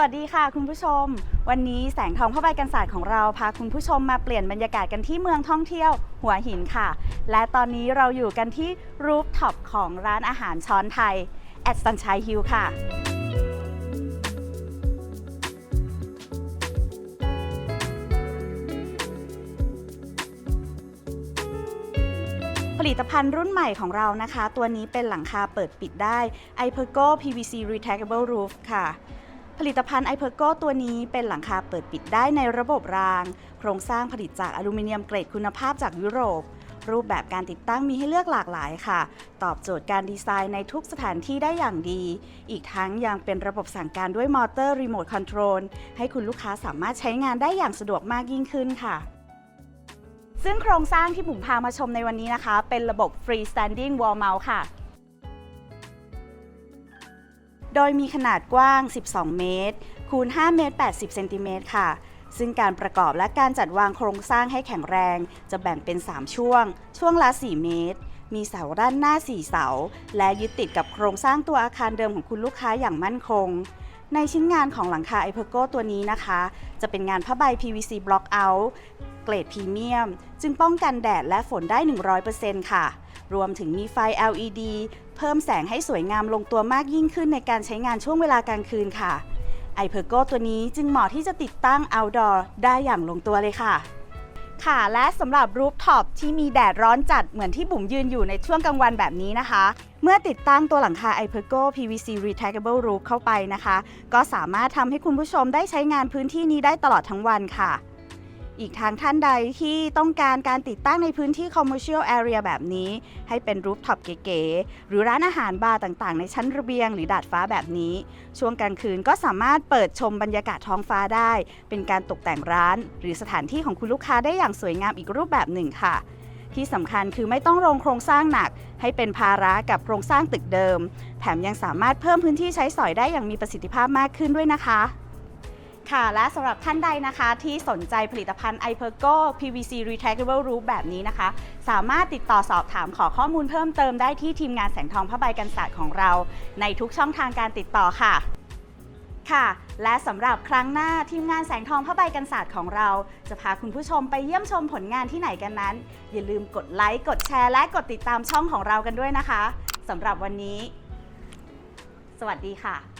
สวัสดีค่ะคุณผู้ชม วันนี้แสงทองผ้าใบกันศาสตร์ของเราพาคุณผู้ชมมาเปลี่ยนบรรยากาศกันที่เมืองท่องเที่ยวหัวหินค่ะ และตอนนี้เราอยู่กันที่รูฟท็อปของร้านอาหารช้อนไทย แอดสันชัยฮิลค่ะ ผลิตภัณฑ์รุ่นใหม่ของเรานะคะ ตัวนี้เป็นหลังคาเปิดปิดได้ i p e r g o PVC Retractable Roof ค่ะ ผลิตภัณฑ์ i p e r g o ตัวนี้เป็นหลังคาเปิดปิดได้ในระบบราง โครงสร้างผลิตจากอลูมิเนียมเกรดคุณภาพจากยุโรป รูปแบบการติดตั้งมีให้เลือกหลากหลายค่ะ ตอบโจทย์การดีไซน์ในทุกสถานที่ได้อย่างดี อีกทั้งยังเป็นระบบสั่งการด้วยมอเตอร์รีโมทคอนโทรลให้คุณลูกค้าสามารถใช้งานได้อย่างสะดวกมากยิ่งขึ้นค่ะซึ่งโครงสร้างที่ผมพามาชมในวันนี้นะคะ เป็นระบบ freestanding wall mount ค่ะ โดยมีขนาดกว้าง 12 เมตร คูณ 5 เมตร 80 เซนติเมตรค่ะ ซึ่งการประกอบและการจัดวางโครงสร้างให้แข็งแรง จะแบ่งเป็น 3 ช่วง ช่วงละ 4 เมตร มีเสาด้านหน้า 4 เสา และยึดติดกับโครงสร้างตัวอาคารเดิมของคุณลูกค้าอย่างมั่นคง ในชิ้นงานของหลังคาไอเพอร์โกตัวนี้นะคะ จะเป็นงานผ้าใบ PVC Block Out เกรดพรีเมียม จึงป้องกันแดดและฝนได้ 100%ค่ะ รวมถึงมีไฟ LED เพิ่มแสงให้สวยงามลงตัวมากยิ่งขึ้นในการใช้งานช่วงเวลากลางคืนค่ะไอเพอร์โกตัวนี้จึงเหมาะที่จะติดตั้ง outdoor ได้อย่างลงตัวเลยค่ะ ค่ะและสำหรับรูฟท็อปที่มีแดดร้อนจัดเหมือนที่บุ๋มยืนอยู่ในช่วงกลางวันแบบนี้นะคะ เมื่อติดตั้งตัวหลังคา i p e r g o PVC Retractable Roof เข้าไปนะคะ ก็สามารถทำให้คุณผู้ชมได้ใช้งานพื้นที่นี้ได้ตลอดทั้งวันค่ะ อีกทางท่านใดที่ต้องการการติดตั้งในพื้นที่ commercial area แบบนี้ ให้เป็นรูฟท็อปเก๋ๆหรือร้านอาหารบาร์ต่างๆ ในชั้นระเบียงหรือดาดฟ้าแบบนี้ ช่วงกลางคืนก็สามารถเปิดชมบรรยากาศท้องฟ้าได้ เป็นการตกแต่งร้าน หรือสถานที่ของคุณลูกค้าได้อย่างสวยงามอีกรูปแบบหนึ่งค่ะที่สำคัญคือไม่ต้องลงโครงสร้างหนัก ให้เป็นภาระกับโครงสร้างตึกเดิม แถมยังสามารถเพิ่มพื้นที่ใช้สอยได้อย่างมีประสิทธิภาพมากขึ้นด้วยนะคะ ค่ะ และสำหรับท่านใดนะคะที่สนใจผลิตภัณฑ์ i p e r g o PVC Retractable Roof แบบนี้นะคะ สามารถติดต่อสอบถามขอข้อมูลเพิ่มเติมได้ที่ทีมงานแสงทองผ้าใบกันศาสตร์ของเรา ในทุกช่องทางการติดต่อค่ะค่ะ และสำหรับครั้งหน้าทีมงานแสงทองผ้าใบกันศาสตร์ของเรา จะพาคุณผู้ชมไปเยี่ยมชมผลงานที่ไหนกันนั้น อย่าลืมกดไลค์กดแชร์และกดติดตามช่องของเรากันด้วยนะคะสำหรับวันนี้ สวัสดีค่ะ